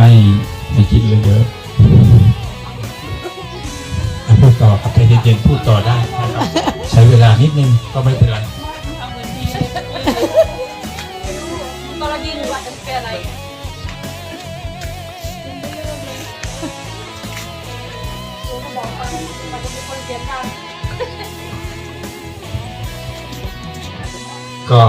ไม่ไม่คิดเยเยอะอะพูดต่อครับใจเย็นๆพูดต่อได้นะครับใช้เวลานิดนึงก็ไม่เป็นไรทำเหมือนดีกรณีหรือว่าจะเป็นอะไรดูเขาบอกไปมันจะมีคนเสียทางก็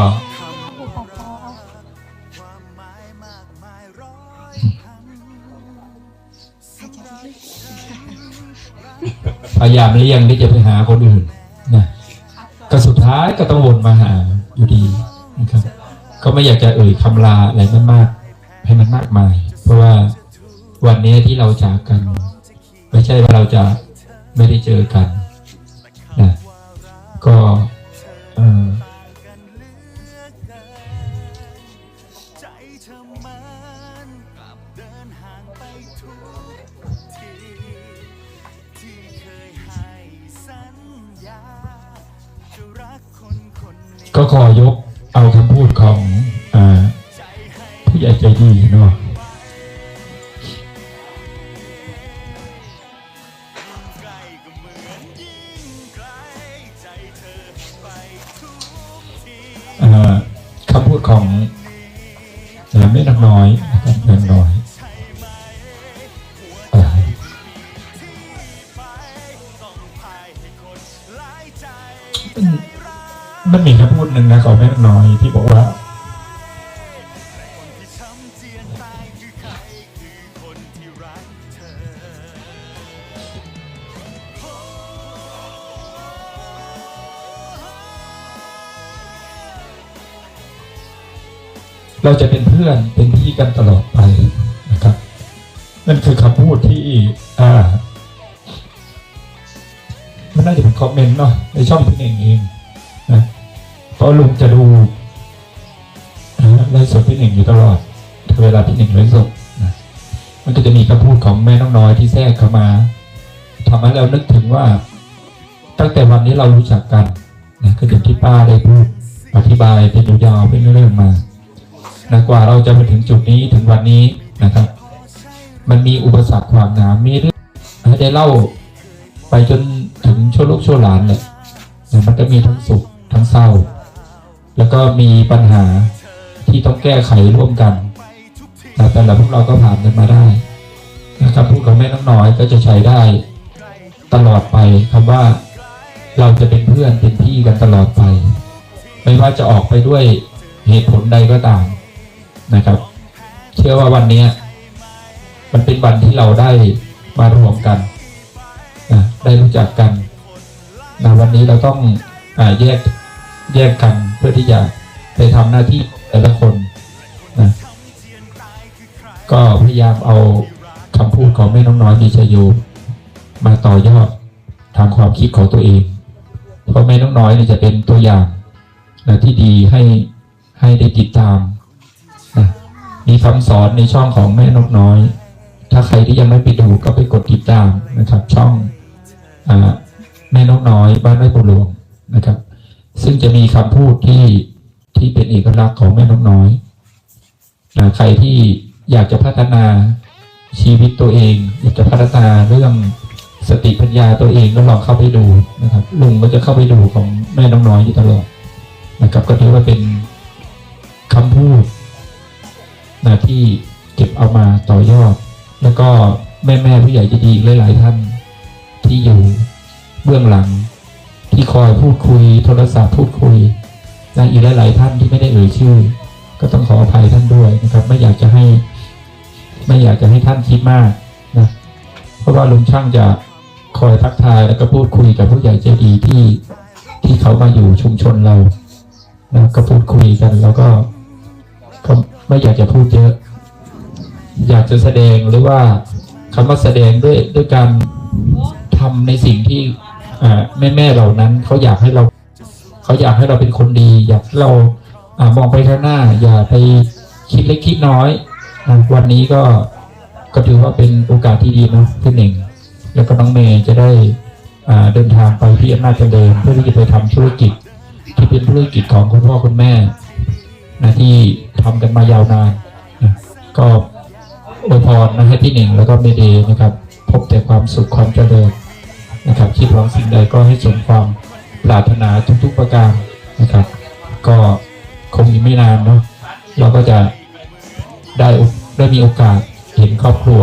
ายามเลี่ยงที่จะไปหาคนอื่นนะก็สุดท้ายก็ต้องวนมาหาอยู่ดีนะครับ ก็ไม่อยากจะเอ่ยคำลาอะไรมันมากให้มันมากมาย เพราะว่าวันนี้ที่เราจากกัน ไม่ใช่ว่าเราจะไม่ได้เจอกันนะก็เออ ก็ขอยกเอาคำพูดของอผู้ใหญ่ใจดีเนาะคำพูดของเอ่อแม่นกน้อยนะครับแม่นน้อย มันมีคำพูดหนึ่งนะของแม่นกน้อยที่บอกว่าเรคือคนที่รักเธอเราจะเป็นเพื่อนเป็นพี่กันตลอดไปนะครับ นั่นคือคำพูดที่อ่ามันน่าจะเป็นคอมเมนต์เนาะในช่องพี่เองเองนะ เพราะลุงจะดูนะไลฟ์สดพี่เองอยู่ตลอดเวลาพี่เองไลฟ์สดนะมันก็จะมีคำพูดของแม่น้องน้อยที่แทรกเข้ามาทำให้เรานึกถึงว่า ตั้งแต่วันนี้เรารู้จักกันนะก็อย่างที่ป้าได้พูดอธิบายเป็นยาวๆเป็นเรื่องมานะกว่าเราจะมาถึงจุดนี้ถึงวันนี้นะครับ มันมีอุปสรรคขวางหนามมีเรื่องให้ได้เล่าไปจนถึงชั่วลูกชั่วหลานเลยนะมันก็มีทั้งสุขทั้งเศร้า แล้วก็มีปัญหาที่ต้องแก้ไขร่วมกันแต่ละพวกเราก็ผ่านกันมาได้นะครับพูดของแม่น้องน้อยก็จะใช้ได้ตลอดไปคำว่าเราจะเป็นเพื่อนเป็นพี่กันตลอดไป ไม่ว่าจะออกไปด้วยเหตุผลใดก็ตามนะครับ เชื่อว่าวันนี้มันเป็นวันที่เราได้มารวมกันนะได้รู้จักกันนะวันนี้เราต้องอแยก แยกกันเพื่อที่จะไปทำหน้าที่แต่ละคนนะก็พยายามเอาคำพูดของแม่น้องน้อยมีชยโยมาต่อยอดทางความคิดของตัวเอง เพราะแม่น้องน้อยเนี่ยจะเป็นตัวอย่างนะที่ดีให้ให้ได้ติดตามนะมีคำสอนในช่องของแม่นกน้อย ถ้าใครที่ยังไม่ไปดูก็ไปกดติดตามนะครับ ช่องอาแม่นกน้อยบ้านไร่ปูหลวงนะครับ ซึ่งจะมีคำพูดที่ที่เป็นเอกลักษณ์ของแม่นกน้อยนะใครที่อยากจะพัฒนาชีวิตตัวเอง อยากจะพัฒนาเรื่องสติปัญญาตัวเองก็ลองเข้าไปดูนะครับ ลุงก็จะเข้าไปดูของแม่นกน้อยอยู่ตลอดนะครับ ก็ถือว่าเป็นคำพูดนะที่เก็บเอามาต่อยอด แล้วก็แม่แม่ผู้ใหญ่จะดีหลาย ๆ ท่านที่อยู่เบื้องหลัง ที่คอยพูดคุย โทรศัพท์พูดคุยและอีกหลายๆท่านที่ไม่ได้เอ่ยชื่อ ก็ต้องขออภัยท่านด้วยนะครับ ไม่อยากจะให้ ไม่อยากจะให้ท่านคิดมากนะเพราะว่าลุงช่างจะคอยทักทายแล้วก็พูดคุยกับผู้ใหญ่ใจดีที่ที่เขามาอยู่ชุมชนเรานะก็พูดคุยกันแล้วก็ก็ไม่อยากจะพูดเยอะ อยากจะแสดงหรือว่าคำว่าแสดงด้วยด้วยการทำในสิ่งที่ แม่แม่ๆเหล่านั้นเขาอยากให้เราเขาอยากให้เราเป็นคนดี อยากให้เราอามองไปข้างหน้า อย่าไปคิดเล็กคิดน้อยวันนี้ก็ก็ถือว่าเป็นโอกาสที่ดีนะพี่หนึ่ง แล้วก็น้องเมย์จะได้เดินทางไปที่อำนาจเจริญเพื่อที่จะไปทำธุรกิจ ที่เป็นธุรกิจของคุณพ่อคุณแม่นะที่ทำกันมายาวนานนะก็อวยพรนะให้พี่หนิงแล้วก็เมเดนะครับ พบแต่ความสุขความเจริญ นะครับคิดหวังสิ่งใดก็ให้สมความปรารถนาทุกๆประการนะครับ ก็คงอีกไม่นานเนาะเราก็จะได้ได้มีโอกาสเห็นครอบครัว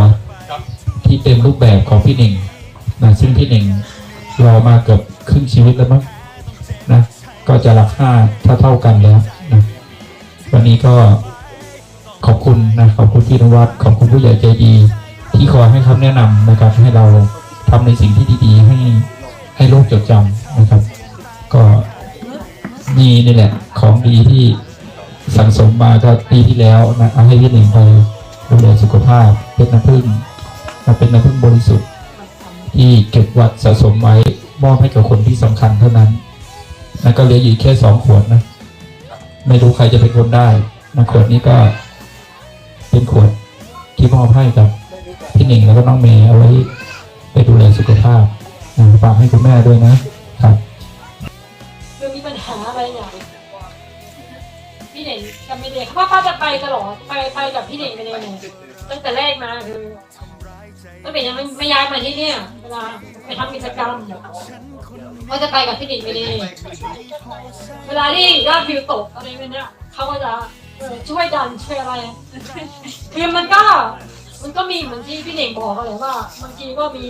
ที่เต็มรูปแบบของพี่หนิงนะซึ่งพี่หนิงรอมาเกือบครึ่งชีวิตแล้วมั้งนะก็จะรักห้าเท่าเท่ากันแล้วนะวันนี้ก็ขอบคุณนะขอบคุณพี่นวัดขอบคุณผู้ใหญ่ใจดี ที่คอยให้คำแนะนำนะครับให้เรา ทำในสิ่งที่ดีๆ ให้ให้โลกจดจำนะครับ ก็มีนี่แหละ ของดีที่สั่งสมมาก็ปีที่แล้วนะเอาให้พี่หนิงไปดูแลสุขภาพเป็นน้ำผึ้งมาเป็นน้ำผึ้งบริสุทธิ์ ที่เก็บวัดสะสมไว้มอบให้กับคนที่สำคัญเท่านั้นนะก็เหลืออยู่แค่สองขวดนะไม่รู้ใครจะเป็นคนได้นะขวดนี้ก็เป็นขวดที่มอบให้กับพี่หนิงแล้วก็น้องเมย์เอาไว้ ไปดูแลสุขภาพนะฝากให้คุณแม่ด้วยนะครับคือมีปัญหาอะไรเนี่ยพี่เน่งกับไม่เด็กเพราป้าจะไปตลอดไปไปกับพี่เน่งไปเลยเนี่ยตั้งแต่แรกมาคือตั้งแต่ยังไม่ไม่ย้ายมาที่เนี่ยเวลาไปทำกิจกรรมก็จะไปกับพี่เน่งไปเลยเวลาที่ยอดวิวตกอะไรแบบเนี้ยเขาก็จะช่วยดันช่วยอะไรคือมันก็ มันก็มีเหมือนที่พี่เน่งบอกอะไรว่าบางทีก็มี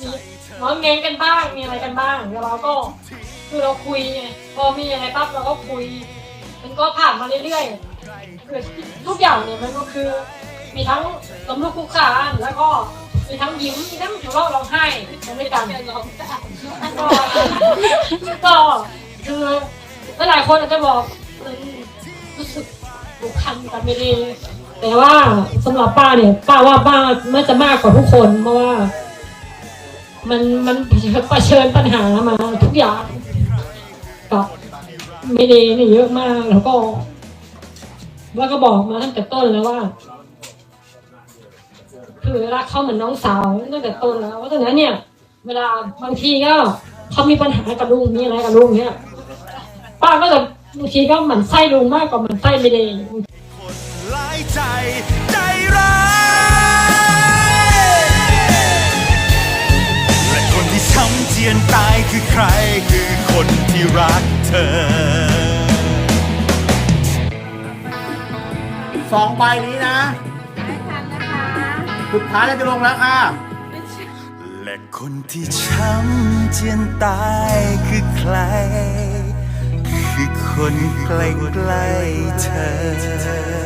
มีน้องเง้งกันบ้างมีอะไรกันบ้างแล้วเราก็คือเราคุยไงพอมีอะไรปั๊บเราก็คุย มันก็ผ่านมาเรื่อยๆคือทุกอย่างเนี่ยมันก็คือ มีทั้งล้มลุกคลุกคลานแล้วก็มีทั้งยิ้มมีทั้งหัวเราะร้องไห้มันด้วยกันก็ก็คือหลายๆคนอาจจะบอกรู้สึกผูกพันกันไม่ดี แต่ว่าสำหรับป้าเนี่ย ป้าว่าป้ามันจะมากกว่าทุกคนเพราะว่า มันมันเผชิญปัญหามาทุกอย่างกับไม่ดีนี่เยอะมากแล้วก็แล้วก็บอกมาตั้งแต่ต้นแล้วว่า คือรักเขาเหมือนน้องสาวตั้งแต่ต้นแล้วว่าตอนนั้นเนี่ย เวลาบางทีก็เขามีปัญหากับลุงมีอะไรกับลุงเนี่ยป้าก็จะบางทีก็หมั่นไส้ลุงมากกว่าหมั่นไส้ไม่ดีคนหลาย ใจใจร้ายและคนที่ช้ำเจียนตายคือใครคือคนที่รักเธอสองใบนี้นะสุดท้ายจะลงแล้วค่ะ และคนที่ช้ำเจียนตายคือใคร คือคนใกล้ๆเธอ